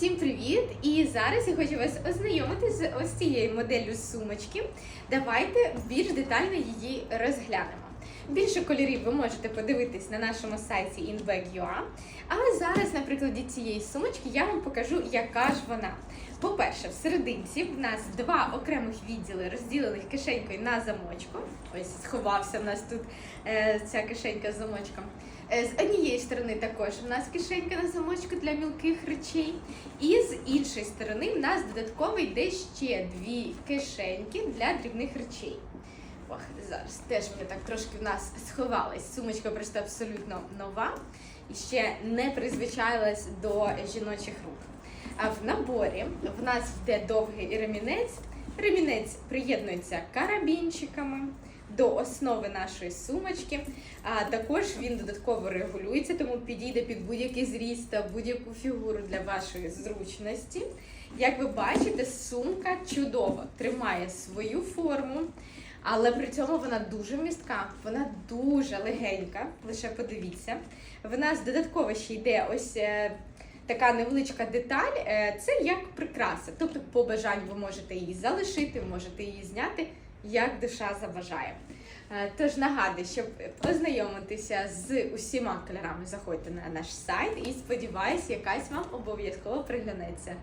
Всім привіт! І зараз я хочу вас ознайомити з ось цією моделлю сумочки. Давайте більш детально її розглянемо. Більше кольорів ви можете подивитись на нашому сайті inbag.ua. Але зараз, на прикладі цієї сумочки, я вам покажу, яка ж вона. По-перше, в серединці в нас два окремих відділи, розділених кишенькою на замочку. Ось сховався в нас тут е, ця кишенька з замочком. Е, З однієї сторони також в нас кишенька на замочку для мілких речей, і з іншої сторони в нас додатково йде ще дві кишеньки для дрібних речей. Ох, зараз теж мені так трошки в нас сховалась. Сумочка просто абсолютно нова і ще не призвичайлась до жіночих рук. А в наборі в нас йде довгий ремінець. Ремінець приєднується карабінчиками до основи нашої сумочки. А також він додатково регулюється, тому підійде під будь-який зріст та будь-яку фігуру для вашої зручності. Як ви бачите, сумка чудово тримає свою форму, але при цьому вона дуже містка, вона дуже легенька. Лише подивіться. В нас додатково ще йде ось. е, Така невеличка деталь е, це як прикраса. Тобто, по бажанню ви можете її залишити, можете її зняти, як душа забажає. Е, Тож нагадую, щоб познайомитися з усіма кольорами, заходьте на наш сайт і сподіваюся, якась вам обов'язково приглянеться.